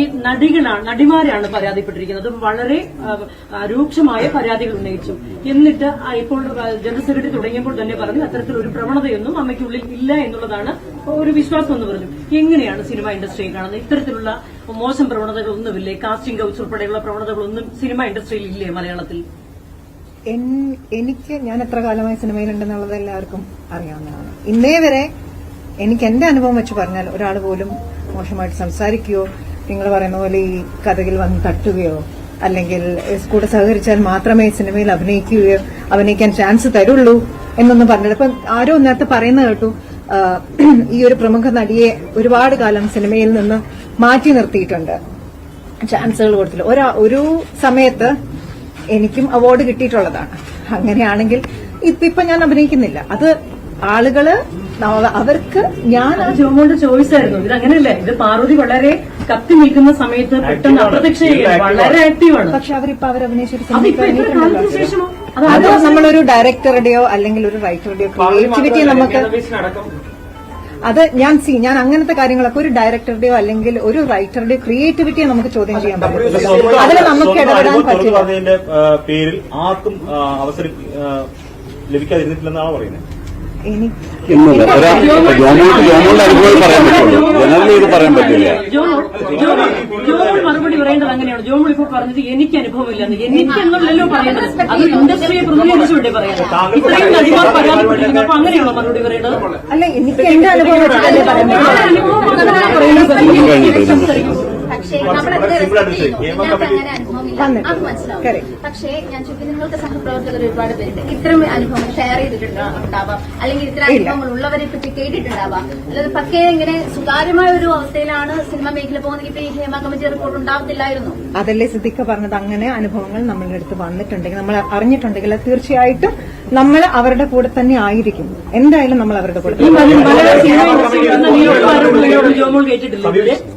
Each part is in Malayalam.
ഈ നടികളാണ് നടിമാരാണ് പരാതിപ്പെട്ടിരിക്കുന്നത്. വളരെ രൂക്ഷമായ പരാതികൾ ഉന്നയിച്ചു. എന്നിട്ട് ഇപ്പോൾ ജനറൽ തുടങ്ങിയപ്പോൾ തന്നെ പറഞ്ഞു അത്തരത്തിൽ ഒരു പ്രവണതയൊന്നും അമ്മയ്ക്കുള്ളിൽ ഇല്ല എന്നുള്ളതാണ് ഒരു വിശ്വാസം എന്ന് പറഞ്ഞു. എങ്ങനെയാണ് സിനിമ ഇൻഡസ്ട്രിയെ കാണുന്നത്? ഇത്തരത്തിലുള്ള മോശം പ്രവണതകളൊന്നുമില്ലേ? കാസ്റ്റിംഗ് കൗച്ച് ഉൾപ്പെടെയുള്ള പ്രവണതകളൊന്നും സിനിമ ഇൻഡസ്ട്രിയിൽ ഇല്ലേ മലയാളത്തിൽ? എനിക്ക് ഞാൻ എത്ര കാലമായി സിനിമയിലുണ്ടെന്നുള്ളത് എല്ലാവർക്കും അറിയാവുന്നതാണ്. ഇന്നേ വരെ എനിക്ക് എന്റെ അനുഭവം വെച്ച് പറഞ്ഞാൽ ഒരാൾ പോലും മോശമായിട്ട് സംസാരിക്കുകയോ നിങ്ങൾ പറയുന്ന പോലെ ഈ കഥകിൽ വന്ന് തട്ടുകയോ അല്ലെങ്കിൽ കൂടെ സഹകരിച്ചാൽ മാത്രമേ സിനിമയിൽ അഭിനയിക്കുകയോ അഭിനയിക്കാൻ ചാൻസ് തരുള്ളൂ എന്നൊന്നും പറഞ്ഞിട്ട് ഇപ്പം ആരോ നേരത്തെ പറയുന്ന കേട്ടു ഈ ഒരു പ്രമുഖ നടിയെ ഒരുപാട് കാലം സിനിമയിൽ നിന്ന് മാറ്റി നിർത്തിയിട്ടുണ്ട്. ചാൻസുകൾ കൊടുത്തില്ല. ഒരാ ഒരു സമയത്ത് എനിക്കും അവാർഡ് കിട്ടിയിട്ടുള്ളതാണ്. അങ്ങനെയാണെങ്കിൽ ഇപ്പൊ ഞാൻ അഭിനയിക്കുന്നില്ല. അത് ആളുകൾ അവ- അവർക്ക് ഞാൻ അത് ജോമോന്റെ ചോയ്സ് ആയിരുന്നു. ഇത് അങ്ങനെയല്ലേ. ഇത് പാർവതി വളരെ കത്തി നിൽക്കുന്ന സമയത്ത് പെട്ടെന്ന് അപ്രതീക്ഷ വളരെ ആക്റ്റീവാണ് പക്ഷെ അവരിപ്പൊ അവരഭിനയിച്ചിട്ട് അത് നമ്മളൊരു ഡയറക്ടറുടെയോ അല്ലെങ്കിൽ ഒരു റൈറ്ററുടെയോ ക്രിയേറ്റിവിറ്റി നമുക്ക് അത് ഞാൻ സി ഞാൻ അങ്ങനത്തെ കാര്യങ്ങളൊക്കെ ഒരു ഡയറക്ടറുടെയോ അല്ലെങ്കിൽ ഒരു റൈറ്ററുടെയോ ക്രിയേറ്റിവിറ്റിയെ നമുക്ക് ചോദ്യം ചെയ്യാൻ പറ്റില്ല. അതിൽ നമുക്ക് ഇടപെടാൻ പറ്റില്ല. പേരിൽ ആർക്കും ആ, അവസരം ആ, ലഭിക്കാതിരുന്നിട്ടില്ലെന്നാണ് പറയുന്നത്. മറുപടി പറയേണ്ടത് അങ്ങനെയാണ്. ജോമോൾ ഇപ്പോൾ പറഞ്ഞത് എനിക്ക് അനുഭവമില്ലെന്ന് എനിക്ക് എന്നുള്ളല്ലോ പറയുന്നത് അത് ഇൻഡസ്ട്രിയെ പറയുന്നത് ഇത്രയും നടിമാർ പരാതിപ്പെട്ടിരുന്നു അപ്പൊ അങ്ങനെയാണോ മറുപടി പറയേണ്ടത്? അല്ല എനിക്ക് എന്റെ അനുഭവം പക്ഷേ കുറച്ച് നമ്മളത് simple ആയിട്ട് റെസ്പെക്ട് ചെയ്യുന്നു അങ്ങനെ അനുഭവമില്ല. അത് മനസ്സിലാവും പക്ഷേ ഞാൻ ചോദിക്കും നിങ്ങൾക്ക് സഹപ്രവർത്തകർ ഒരുപാട് പേരുണ്ട്. ഇത്രയും അനുഭവം ഷെയർ ചെയ്തിട്ടുണ്ടാവാം അല്ലെങ്കിൽ ഇത്ര. അനുഭവങ്ങൾ ഉള്ളവരെ പറ്റി കേട്ടിട്ടുണ്ടാവാം? അല്ലാതെ പക്കേ ഇങ്ങനെ സുതാര്യമായ ഒരു അവസ്ഥയിലാണ് സിനിമ മേഖല പോകുന്നത്. ഇപ്പൊ ഈ ഹേമ കമ്മിറ്റി റിപ്പോർട്ട് ഉണ്ടാവത്തില്ലായിരുന്നു. അതല്ലേ സിദ്ദിഖ പറഞ്ഞത്? അങ്ങനെ അനുഭവങ്ങൾ നമ്മളുടെ അടുത്ത് വന്നിട്ടുണ്ടെങ്കിൽ നമ്മൾ അറിഞ്ഞിട്ടുണ്ടെങ്കിൽ അത് തീർച്ചയായിട്ടും നമ്മൾ അവരുടെ കൂടെ തന്നെ ആയിരിക്കും. എന്തായാലും നമ്മൾ അവരുടെ കൂടെ ഈ തന്നെ മല- മലയാള സിനിമ ഇൻഡസ്ട്രിയിൽ വരുന്ന നിരവധി ജോമോൾ കേട്ടിട്ടില്ല?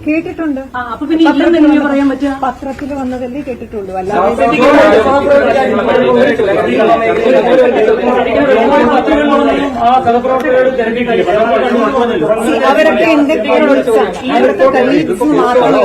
കേട്ടിട്ടുണ്ട് ആ, അപ്പൊ പിന്നെ ഇല്ലെന്ന് എങ്ങനെ പറയാൻ പറ്റുക പത്രത്തിൽ വന്നതല്ലേ കേട്ടിട്ടുള്ളൂ അല്ലാതെ അവരൊക്കെ എന്തൊക്കെയാണ്. അവിടുത്തെ colleagues മാത്രമേ